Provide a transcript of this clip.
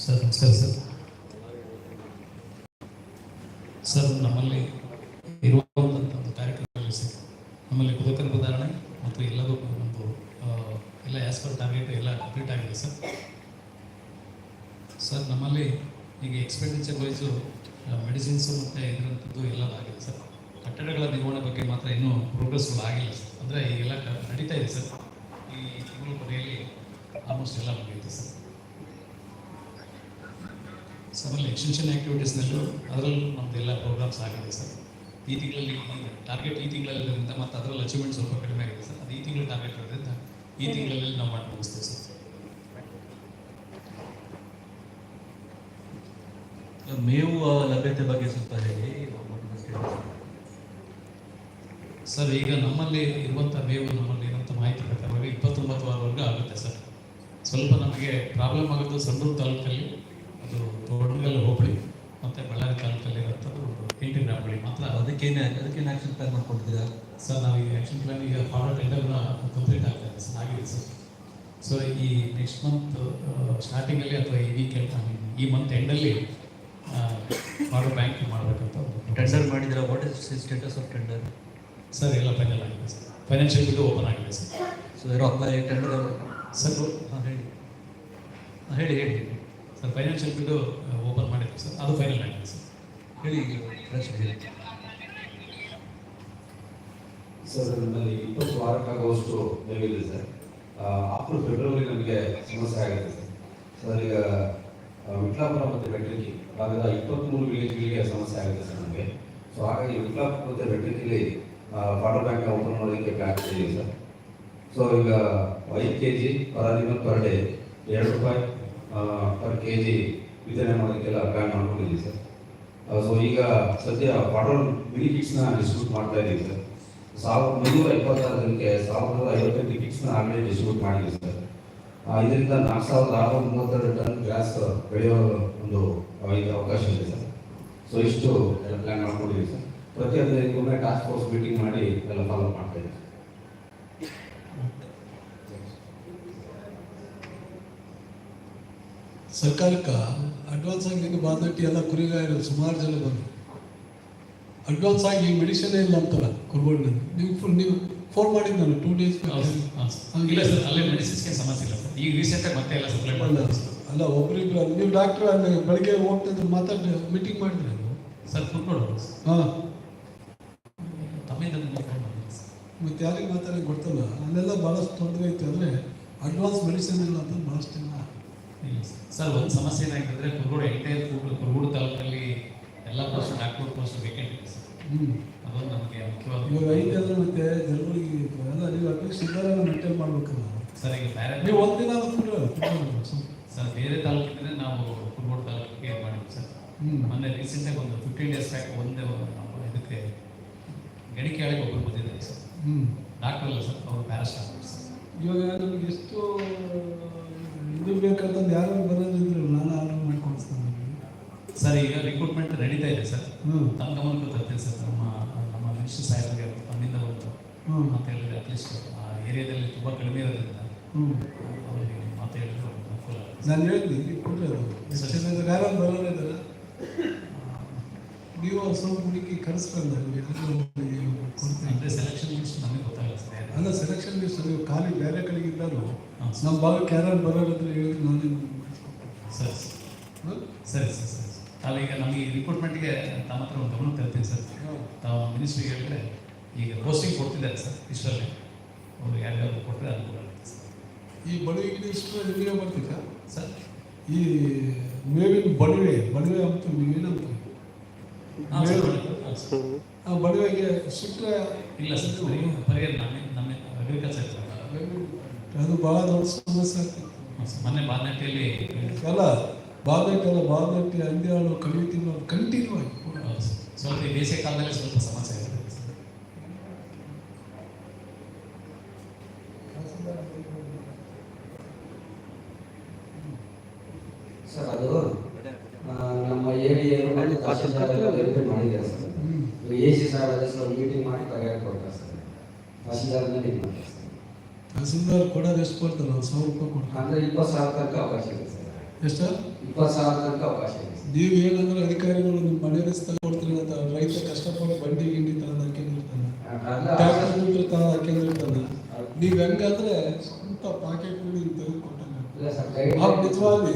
Sir ನಮಸ್ಕಾರ sir sir ನಮ್ಮಲ್ಲಿ ಇರುವಂಥ ಒಂದು ಕಾರ್ಯಕ್ರಮದಲ್ಲಿ ಸರ್ ನಮ್ಮಲ್ಲಿ ಕುದುಕನ ಉದಾಹರಣೆ ಮತ್ತು ಒಂದು ಎಲ್ಲ ಆ್ಯಸ್ ಪರ್ ಟಾರ್ಗೆಟ್ ಎಲ್ಲ ಕಂಪ್ಲೀಟ್ ಆಗಿದೆ ಸರ್ ಸರ್ ನಮ್ಮಲ್ಲಿ ಈಗ ಎಕ್ಸ್ಪೆಂಡಿಚರ್ ವೈಸು ಮೆಡಿಸಿನ್ಸು ಮತ್ತು ಇದರಂಥದ್ದು ಎಲ್ಲ ಆಗಿದೆ ಸರ್ ಕಟ್ಟಡಗಳ ನಿರ್ವಹಣೆ ಬಗ್ಗೆ ಮಾತ್ರ ಇನ್ನೂ ಪ್ರೋಗ್ರೆಸ್ಗಳು ಆಗಿಲ್ಲ ಸರ್ ಅಂದರೆ ಈಗೆಲ್ಲ ನಡೀತಾ ಇದೆ ಸರ್ ಈ ತಿಂಗಳ ಕೊನೆಯಲ್ಲಿ ಆಲ್ಮೋಸ್ಟ್ ಎಲ್ಲ ಮುಗಿಯುತ್ತೆ ಸರ್ ಸರ್ ಎಕ್ಸ್ಟೆನ್ಷನ್ ಆ್ಯಕ್ಟಿವಿಟೀಸ್ನಲ್ಲೂ ಅದರಲ್ಲೂ ನಮ್ದು ಎಲ್ಲ ಪ್ರೋಗ್ರಾಮ್ಸ್ ಆಗಿದೆ ಸರ್. ಈ ತಿಂಗಳಲ್ಲಿ ಟಾರ್ಗೆಟ್ ಈ ತಿಂಗಳಲ್ಲಿರೋದ್ರಿಂದ ಮತ್ತು ಅದರಲ್ಲಿ ಅಚೀವ್ಮೆಂಟ್ ಸ್ವಲ್ಪ ಕಡಿಮೆ ಆಗಿದೆ ಸರ್. ಅದು ಈ ತಿಂಗಳ ಟಾರ್ಗೆಟ್ ಇರೋದ್ರಿಂದ ಈ ತಿಂಗಳಲ್ಲಿ ನಾವು ಮಾಡಿ ಮುಗಿಸ್ತೇವೆ ಸರ್. ಮೇವು ಆ, ಲಭ್ಯತೆ ಬಗ್ಗೆ ಸ್ವಲ್ಪ ಹೇಳಿ. ಸರ್ ಈಗ ನಮ್ಮಲ್ಲಿ ಇರುವಂಥ ಮೇವು ನಮ್ಮಲ್ಲಿ ಇರುವಂಥ ಮಾಹಿತಿ ಪ್ರಕಾರವಾಗಿ ಇಪ್ಪತ್ತೊಂಬತ್ತು ವಾರವರೆಗೂ ಆಗುತ್ತೆ ಸರ್. ಸ್ವಲ್ಪ ನಮಗೆ ಪ್ರಾಬ್ಲಮ್ ಆಗೋದು ಸಂಡೂರು ತಾಲೂಕಲ್ಲಿ. ಅದು ತೋಟಗಲ್ ಹೋಬಳಿ ಮತ್ತು ಬಳ್ಳಾರಿ ತಾಲೂಕಲ್ಲಿ ಇರುವಂಥದ್ದು ಇಂಟಿನ ಹೋಬಳಿ ಮಾತ್ರ ಅದು ಅದಕ್ಕೇನೆ ಅದಕ್ಕೇನು ಆಕ್ಷನ್ ಪ್ಲಾನ್ ಮಾಡ್ಕೊಂಡಿದ್ದೀರಾ ಸರ್ ನಾವು ಈಗ ಆ್ಯಕ್ಷನ್ ಪ್ಲಾನ್ ಈಗ ಫಾರ್ವರ್ಡ್ ಟೆಂಡರ್ನ ಕಂಪ್ಲೀಟ್ ಆಗ್ತಾ ಇದೆ. ಸರ್. ಆಗಿದೆ ಸರ್ ಸೊ ಈ ನೆಕ್ಸ್ಟ್ ಮಂತ್ ಸ್ಟಾರ್ಟಿಂಗಲ್ಲಿ ಅಥವಾ ಈ ವೀಕೆಂಡ್ ಈ ಮಂತ್ ಎಂಡಲ್ಲಿ ಫಾರ್ವರ್ಡ್ ಬ್ಯಾಂಕ್ ಮಾಡಬೇಕಂತ ಟೆಂಡರ್ ಮಾಡಿದ್ರೆ what is status of tender sir ಎಲ್ಲ ಫೈನಲ್ ಆಗಿದೆ ಸರ್. ಫೈನಾನ್ಷಿಯಲ್ ಬಿಟ್ಟು ಓಪನ್ ಆಗಿದೆ ಸರ್. ಸೊ ಟೆಂಡರ್ ಸರ್ ಹಾಂ ಹೇಳಿ. ಹಾಂ ಹೇಳಿ ಹೇಳಿ. ಸರ್ ಫೈನಾನ್ಷಿಯಲ್ ಬಿಡು ಓಪನ್ ಮಾಡಿದ್ವಿ ಸರ್. ಅದು ಫೈನಲ್ ಆಗಿದೆ ಸರ್. ಹೇಳಿ ಸರ್ ನಮ್ಮಲ್ಲಿ ಇಪ್ಪತ್ತು ವಾರಕ್ಕಾಗುವಷ್ಟು ಮೇವಿದೆ ಸರ್. ಆಫ್ಟರ್ ಫೆಬ್ರವರಿ ನಮಗೆ ಸಮಸ್ಯೆ ಆಗಿದೆ ಸರ್. ಸರ್ ಈಗ ವಿಟ್ಲಾಪುರ ಮತ್ತು ಬೆಟ್ರಿಕಿ ಭಾಗದ ಇಪ್ಪತ್ತ್ಮೂರು ವಿಲೇಜ್ಗಳಿಗೆ ಸಮಸ್ಯೆ ಆಗಿದೆ ಸರ್ ನಮಗೆ. ಸೊ ಹಾಗಾಗಿ ವಿಟ್ಲಾಪುರ ಮತ್ತು ಬೆಟ್ರಿಕಿಲಿ ವಾಟರ್ ಬ್ಯಾಂಕ್ ಓಪನ್ ಮಾಡೋದಕ್ಕೆ ಪ್ಲಾನ್ ಇದೆ ಸರ್. ಸೊ ಈಗ ಐದು ಕೆ ಜಿ ಪರ್ ಮತ್ತು ಪರ್ ಡೇ ಎರಡು ರೂಪಾಯಿ. ಪರ್ ಕೆ ಜಿ ವಿತರಣೆ ಮಾಡೋದಕ್ಕೆಲ್ಲ ಪ್ಲ್ಯಾನ್ ಮಾಡ್ಕೊಂಡಿದ್ದೀವಿ ಸರ್. ಸೊ ಈಗ ಸದ್ಯ ವಾಟರ್ ಮಿನಿ ಕಿಟ್ಸ್ನ ಡಿಸ್ಟ್ರಿಬ್ಯೂಟ್ ಮಾಡ್ತಾ ಇದ್ದೀವಿ ಸರ್. ಸಾವಿರದ ಮುನ್ನೂರ ಇಪ್ಪತ್ತಾರು ಜನಕ್ಕೆ ಸಾವಿರದ ಐವತ್ತೆಂಟು ಕಿಟ್ಸ್ನ ಆಲ್ರೆಡಿ ಡಿಸ್ಟ್ರಿಬ್ಯೂಟ್ ಮಾಡಿದ್ದೀವಿ ಸರ್. ಇದರಿಂದ ನಾಲ್ಕು ಸಾವಿರದ ಆರುನೂರ ಮೂವತ್ತೆರಡು ಟನ್ ಗ್ಯಾಸ್ ಬೆಳೆಯೋ ಒಂದು ಈಗ ಅವಕಾಶ ಇದೆ ಸರ್. ಸೊ ಇಷ್ಟು ಎಲ್ಲ ಪ್ಲ್ಯಾನ್ ಮಾಡ್ಕೊಂಡಿದ್ದೀವಿ ಸರ್. ಪ್ರತಿ ಹದಿನೈದು ಟಾಸ್ಕ್ ಫೋರ್ಸ್ ಮೀಟಿಂಗ್ ಮಾಡಿ ಎಲ್ಲ ಫಾಲೋ ಮಾಡ್ತಾ ಇದ್ದೀವಿ ಸರ್ಕಾರಕ್ಕೆ ಅಡ್ವಾನ್ಸ್ ಆಗಿ ನಿಮಗೆ ಬಾದಟ್ಟಿ ಎಲ್ಲ ಕುರಿಗಾಯರು ಸುಮಾರು ಜನ ಬಂದರು. ಅಡ್ವಾನ್ಸ್ ಆಗಿ ಈ ಮೆಡಿಸಿನ್ ಇಲ್ಲ ಅಂತಲ್ಲ ಕುರ್ಬೋಡ್ನಲ್ಲಿ ನೀವು ಫುಲ್ ನೀವು ಫೋನ್ ಮಾಡಿದ್ದು ನಾನು ಟೂ ಡೇಸ್ ಇಲ್ಲ ಸರ್ ಅಲ್ಲೇ ಮೆಡಿಸಿನ್ಸ್ಗೆ ಸಮಸ್ಯೆ ಇಲ್ಲ ಸರ್. ಈಗ ರೀಸೆಂಟಾಗಿ ಮತ್ತೆ ಎಲ್ಲ ಸಪ್ಲೈ ಅಲ್ಲ ಒಬ್ರಿಬ್ರು ನೀವು ಡಾಕ್ಟ್ರ್ ಅಲ್ಲಿ ಬೆಳಗ್ಗೆ ಹೋಗ್ತಿದ್ರು ಮಾತಾಡಿ ಮೀಟಿಂಗ್ ಮಾಡಿದ್ರೆ ಸರ್ ನೋಡ್ಬೋದು ಹಾಂ. ತಮ್ಮಿಂದ ಮತ್ತು ಯಾರಿಗೆ ಮಾತಾಡಿ ಗೊತ್ತಲ್ಲ ಅಲ್ಲೆಲ್ಲ ಭಾಳಷ್ಟು ತೊಂದರೆ ಐತೆ ಅಂದರೆ ಅಡ್ವಾನ್ಸ್ ಮೆಡಿಸಿನ್ ಇಲ್ಲ ಅಂತ ಭಾಳಷ್ಟು ಜನ ಸರ್. ಒಂದು ಸಮಸ್ಯೆ ಏನಾಗಿದ್ರೆ ಕುರುಗೋಡು ಎಂಟೈರ್ ಕುರುಗೋಡು ತಾಲೂಕಲ್ಲಿ ಎಲ್ಲ ಪೋಸ್ಟ್ ಡಾಕ್ಟರ್ ಪೋಸ್ಟ್ ವೇಕೆಂಟ್ ಇದೆ ಸರ್. ಅದೊಂದು ನಮಗೆ ಮುಖ್ಯವಾದ ಇವಾಗ ಮತ್ತೆ ಜನಗಳಿಗೆ ಎಲ್ಲ ನೀವು ಅಟ್ಲೀಸ್ಟ್ ಇದೆಲ್ಲ ಮೇಂಟೈನ್ ಮಾಡ್ಬೇಕಲ್ಲ. ಸರ್ ಈಗ ಬೇರೆ ನೀವು ಒಂದು ದಿನ ಸರ್. ಬೇರೆ ತಾಲೂಕಿದ್ರೆ ನಾವು ಕುರುಗೋಡು ತಾಲೂಕಿಗೆ ಮಾಡಿದ್ವಿ ಸರ್. ಮೊನ್ನೆ ರೀಸೆಂಟಾಗಿ ಒಂದು ಫಿಫ್ಟೀನ್ ಡೇಸ್ ಬ್ಯಾಕ್ ಒಂದೇ ನಾವು ಇದಕ್ಕೆ ಗಣಿಕೆಯಾಳಿಗೆ ಒಬ್ಬರು ಬಂದಿದ್ದಾರೆ ಸರ್. ಹ್ಞೂ ಡಾಕ್ಟರ್ ಅಲ್ಲ ಸರ್ ಅವರು ಪ್ಯಾರಾಸ್ಟಾಮಲ್ ಸರ್. ಇವಾಗ ನಮ್ಗೆ ಎಷ್ಟು ಬೇಕಂತಂದು ಯಾರು ಬರೋದಿದ್ರು ನಾನು ಆರ್ಡರ್ ಮಾಡ್ಕೊಡ್ತೀನಿ. ಸರ್ ಈಗ ರಿಕ್ರೂಟ್ಮೆಂಟ್ ನಡೀತಾ ಇದೆ ಸರ್. ಹ್ಞೂ ತಮ್ಮ ಗಮನಕ್ಕೆ ತರ್ತೀನಿ ಸರ್. ನಮ್ಮ ನಮ್ಮ ಮಿನಿಸ್ಟರ್ ಸಾಹೇಬರಿಗೆ ಅಲ್ಲಿಂದ ಒಂದು ಹ್ಞೂ ಮಾತು ಹೇಳಿದ್ರೆ ಅಟ್ಲೀಸ್ಟ್ ಆ ಏರಿಯಾದಲ್ಲಿ ತುಂಬ ಕಡಿಮೆ ಇರೋದ್ರಿಂದ ಹ್ಞೂ ಅವರಿಗೆ ಮಾತು ಹೇಳಿದ್ರೆ ಅನುಕೂಲ ನಾನು ಹೇಳ್ತೀನಿ ಇದ್ದಾರೆ ಯಾರು ಬರೋರು ನೀವು ಸ್ವಲ್ಪ ಹುಡುಕಿ ಕರೆಸ್ಕೊಂಡು ಕೊಡ್ತೀನಿ ಅಂದ್ರೆ ಸೆಲೆಕ್ಷನ್ ಲಿಸ್ಟ್ ನಮಗೆ ಗೊತ್ತಾಗಲ್ಲ ಸರ್. ಅಲ್ಲ ಸೆಲೆಕ್ಷನ್ ಲಿಸ್ಟ್ ನೀವು ಖಾಲಿ ಬೇರೆ ಕಡೆಗೆ ಇದ್ದಾರು ನಮ್ಮ ಭಾಗಕ್ಕೆ ಯಾರು ಅಂತ ಹೇಳಿ ನಾನು ಸರಿ ಸರ್. ಸರಿ ಸರ್ ಸರಿ. ಈಗ ನಮಗೆ ರಿಕ್ರೂಟ್ಮೆಂಟ್ಗೆ ತಮ್ಮ ಹತ್ರ ಒಂದು ಗಮನ ತರ್ತೀನಿ ಸರ್. ತಾವು ಮಿನಿಸ್ಟ್ರಿಗೆ ಹೇಳಿದ್ರೆ ಈಗ ಪೋಸ್ಟಿಂಗ್ ಕೊಡ್ತಿದ್ದಾರೆ ಸರ್ ಇಷ್ಟರಲ್ಲಿ. ಅವರು ಯಾರ್ಯಾರು ಕೊಟ್ಟರೆ ಅನುಕೂಲ ಆಗುತ್ತೆ ಸರ್. ಈ ಬಡವಿಗೆ ಇಷ್ಟು ನೀವೇ ಬರ್ತೀರಾ ಸರ್. ಈ ಮೇವಿನ ಬಡವೆ ಬಡವೆ ಅಂತ ಸರ್. ಆ ಬಡವೆಗೆ ಸುಟ್ಟರೆ ಇಲ್ಲ ಪರಿಹಾರ ನಮ್ಮ ಅಗ್ರಿಕಲ್ಚರ್ ಅದು ಬಹಳ ದೊಡ್ಡ ಸಮಸ್ಯೆ ಮೊನ್ನೆ ಬಾಲ್ನಟ್ಟಿಯಲ್ಲಿ ಅಲ್ಲ ಬಾಲ್ನಟ್ಟಲ್ಲ ಬಾಲ್ನಟ್ಟಿ ಹಂದಿಯಾಳು ಕಡಿಮೆ ತಿನ್ನೋದು ಕಂಟಿನ್ಯೂ ಆಗಿ ಸ್ವಲ್ಪ ಈ ಬೇಸಿಗೆ ಕಾಲದಲ್ಲಿ ಸ್ವಲ್ಪ ಸಮಸ್ಯೆ ಇದೆ ಸರ್ ಅದು ಎಲ್ಲ ವೆರಿಫೈ ಮಾಡಿದ್ದಾರೆ ಸರ್. ಎ ಸಿ ಸಾಹೇಬ್ ಅದೇ ಸರ್ ಮೀಟಿಂಗ್ ಮಾಡಿ ಪರಿಹಾರ ಕೊಡ್ತಾರೆ ಸರ್. ಮಾಡ್ತಾರೆ ಸರ್. ತಹಸೀಲ್ದಾರ್ ಕೊಡೋದು ಎಷ್ಟು ಕೊಡ್ತಾರೆ ಒಂದು ಸಾವಿರ ರೂಪಾಯಿ ಕೊಡ್ತಾರೆ. ಅಂದರೆ ಇಪ್ಪತ್ತು ಸಾವಿರ ತನಕ ಅವಕಾಶ ಇದೆ ಸರ್. ಎಷ್ಟು? ಸರ್ ಇಪ್ಪತ್ತು ಸಾವಿರ ತನಕ ಅವಕಾಶ ಇದೆ ನೀವು ಏನಂದ್ರೆ ಅಧಿಕಾರಿಗಳು ನಿಮ್ಮ ಮನೆ ರಸ್ತೆ ಕೊಡ್ತೀರಿ ಅಂತ ರೈತ ಕಷ್ಟಪಟ್ಟು ಬಂಡಿ ಗಿಂಡಿ ತಂದು ಹಾಕೊಂಡಿರ್ತಾನೆ ಟ್ಯಾಕ್ಟರ್ ಬಿಟ್ಟರೆ ತಂದು ಹಾಕೊಂಡಿರ್ತಾನೆ ನೀವು ಹೆಂಗಂದ್ರೆ ಸ್ವಂತ ಪಾಕೆಟ್ ತೆಗೆದು ಕೊಟ್ಟಂಗೆ ಇಲ್ಲ ಸರ್ ಕೈ ಅವ್ರು ನಿಜವಾಗಿ